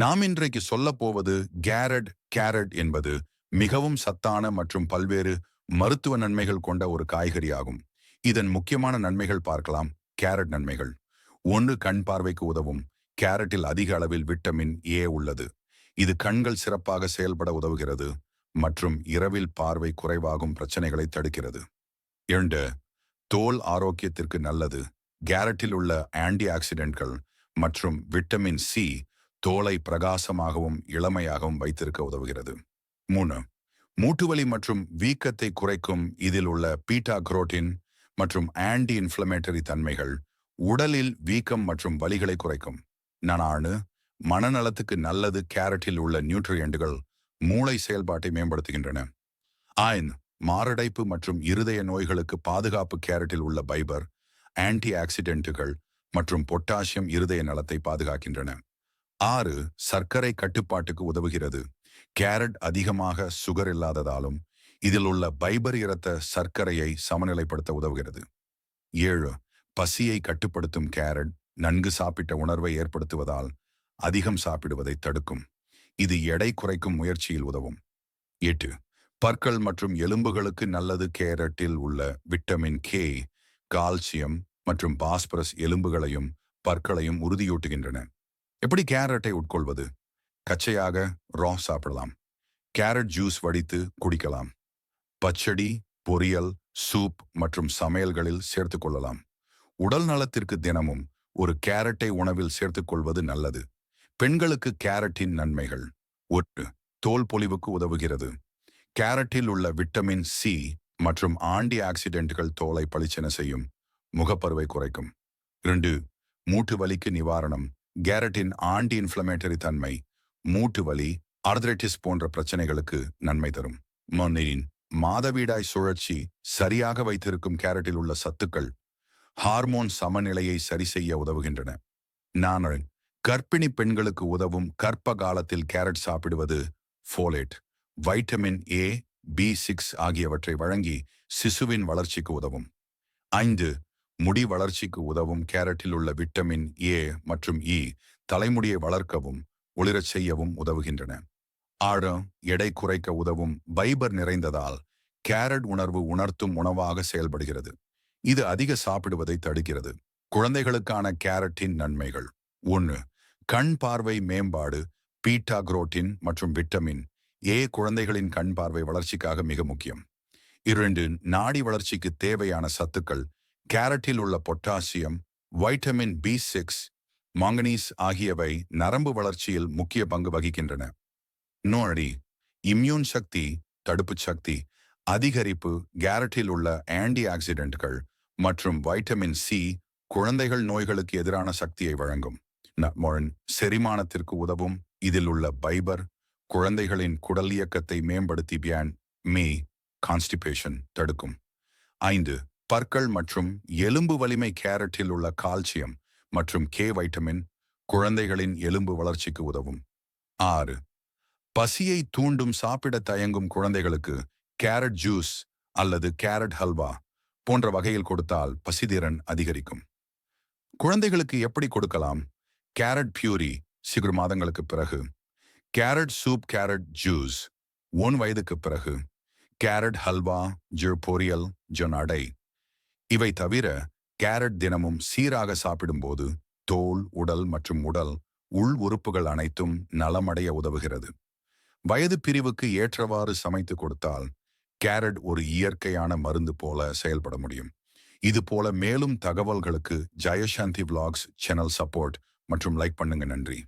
நாம் இன்றைக்கு சொல்ல போவது கேரட் கேரட் என்பது மிகவும் சத்தான மற்றும் பல்வேறு மருத்துவ நன்மைகள் கொண்ட ஒரு காய்கறி ஆகும் இதன் முக்கியமான நன்மைகள் பார்க்கலாம். கேரட் நன்மைகள். ஒன்று கண் பார்வைக்கு உதவும். கேரட்டில் அதிக அளவில் விட்டமின் ஏ உள்ளது. இது கண்கள் சிறப்பாக செயல்பட உதவுகிறது மற்றும் இரவில் பார்வை குறைவாகும் பிரச்சனைகளை தடுக்கிறது. இரண்டு தோல் ஆரோக்கியத்திற்கு நல்லது. கேரட்டில் உள்ள ஆன்டி ஆக்சிடென்ட்கள் மற்றும் விட்டமின் சி தோலை பிரகாசமாகவும் இளமையாகவும் வைத்திருக்க உதவுகிறது. மூணு மூட்டுவலி மற்றும் வீக்கத்தை குறைக்கும் இதில் உள்ள பீட்டா குரோட்டின் மற்றும் ஆன்டி இன்ஃப்ளமேட்டரி தன்மைகள் உடலில் வீக்கம் மற்றும் வலிகளை குறைக்கும். நனானு மனநலத்துக்கு நல்லது கேரட்டில் உள்ள நியூட்ரியண்டுகள் மூளை செயல்பாட்டை மேம்படுத்துகின்றன. ஆயின் மாரடைப்பு மற்றும் இருதய நோய்களுக்கு பாதுகாப்பு கேரட்டில் உள்ள பைபர் ஆன்டி ஆக்சிடென்ட்டுகள் மற்றும் பொட்டாசியம் இருதய நலத்தை பாதுகாக்கின்றன. ஆறு சர்க்கரை கட்டுப்பாட்டுக்கு உதவுகிறது. கேரட் அதிகமாக சுகர் இல்லாததாலும் இதில் உள்ள பைபர் இரத்த சர்க்கரையை சமநிலைப்படுத்த உதவுகிறது. ஏழு பசியை கட்டுப்படுத்தும் கேரட் நன்கு சாப்பிட்ட உணர்வை ஏற்படுத்துவதால் அதிகம் சாப்பிடுவதை தடுக்கும். இது எடை குறைக்கும் முயற்சியில் உதவும். எட்டு பற்கள் மற்றும் எலும்புகளுக்கு நல்லது கேரட்டில் உள்ள விட்டமின் கே கால்சியம் மற்றும் பாஸ்பரஸ் எலும்புகளையும் பற்களையும் உறுதியூட்டுகின்றன. எப்படி கேரட்டை உட்கொள்வது? கச்சையாக ரா சாப்பிடலாம். கேரட் ஜூஸ் வடித்து குடிக்கலாம். பச்சடி பொரியல் சூப் மற்றும் சமையல்களில் சேர்த்து கொள்ளலாம். உடல் நலத்திற்கு தினமும் ஒரு கேரட்டை உணவில் சேர்த்துக்கொள்வது நல்லது. பெண்களுக்கு கேரட்டின் நன்மைகள். ஒட்டு தோல் பொலிவுக்கு உதவுகிறது. கேரட்டில் உள்ள விட்டமின் சி மற்றும் ஆண்டி ஆக்சிடென்ட்கள் தோலை பளிச்சென செய்யும் முகப்பருவை குறைக்கும். இரண்டு மூட்டு வலிக்கு நிவாரணம். கேரட்டின் ஆன்டி இன்ஃப்ளமேட்டரி தன்மை மூட்டு வலி ஆர்தரைட்டிஸ் போன்ற பிரச்சனைகளுக்கு நன்மை தரும். மொன்னின் மாதவீடாய் சுழற்சி சரியாக வைத்திருக்கும் கேரட்டில் உள்ள சத்துக்கள் ஹார்மோன் சமநிலையை சரி செய்ய உதவுகின்றன. நான் கர்ப்பிணி பெண்களுக்கு உதவும் கற்ப காலத்தில் கேரட் சாப்பிடுவது folate vitamin A B six ஆகியவற்றை வழங்கி சிசுவின் வளர்ச்சிக்கு உதவும். ஐந்து முடி வளர்ச்சிக்கு உதவும் கேரட்டில் உள்ள விட்டமின் ஏ மற்றும் இ தலைமுடியை வளர்க்கவும் ஒளிரச் செய்யவும் உதவுகின்றன. ஆழம் எடை குறைக்க உதவும் பைபர் நிறைந்ததால் கேரட் உணர்வு உணர்த்தும் உணவாக செயல்படுகிறது. இது அதிக சாப்பிடுவதை தடுக்கிறது. குழந்தைகளுக்கான கேரட்டின் நன்மைகள். ஒன்று கண் பார்வை மேம்பாடு பீட்டா குரோட்டின் மற்றும் விட்டமின் ஏ குழந்தைகளின் கண் பார்வை வளர்ச்சிக்காக மிக முக்கியம். இரண்டு நாடி வளர்ச்சிக்கு தேவையான சத்துக்கள் கேரட்டில் உள்ள potassium vitamin B six manganese ஆகியவை நரம்பு வளர்ச்சியில் முக்கிய பங்கு வகிக்கின்றன. நோடி இம்யூன் சக்தி தடுப்பு சக்தி அதிகரிப்பு கேரட்டில் உள்ள ஆன்டி ஆக்சிடென்ட்கள் மற்றும் வைட்டமின் சி குழந்தைகள் நோய்களுக்கு எதிரான சக்தியை வழங்கும். செரிமானத்திற்கு உதவும் இதில் உள்ள பைபர் குழந்தைகளின் குடல் இயக்கத்தை மேம்படுத்தி பியான் மீ கான்ஸ்டிபேஷன் தடுக்கும். ஐந்து பற்கள் மற்றும் எலும்பு வலிமை கேரட்டில் உள்ள கால்சியம் மற்றும் கே வைட்டமின் குழந்தைகளின் எலும்பு வளர்ச்சிக்கு உதவும். ஆறு. பசியை தூண்டும் சாப்பிட தயங்கும் குழந்தைகளுக்கு கேரட் ஜூஸ் அல்லது கேரட் ஹல்வா போன்ற வகையில் கொடுத்தால் பசிதிறன் அதிகரிக்கும். குழந்தைகளுக்கு எப்படி கொடுக்கலாம்? கேரட் பியூரி சிறு மாதங்களுக்கு பிறகு carrot soup carrot juice one வயதுக்கு பிறகு கேரட் ஹல்வா ஜோ பொரியல் ஜொன் அடை இவை தவிர கேரட் தினமும் சீராக சாப்பிடும்போது தோல் உடல் மற்றும் உடல் உள் உறுப்புகள் அனைத்தும் நலமடைய உதவுகிறது. வயது பிரிவுக்கு ஏற்றவாறு சமைத்து கொடுத்தால் கேரட் ஒரு இயற்கையான மருந்து போல செயல்பட முடியும். இது போல மேலும் தகவல்களுக்கு ஜெயசாந்தி விலாக்ஸ் சேனல் சப்போர்ட் மற்றும் லைக் பண்ணுங்க. நன்றி.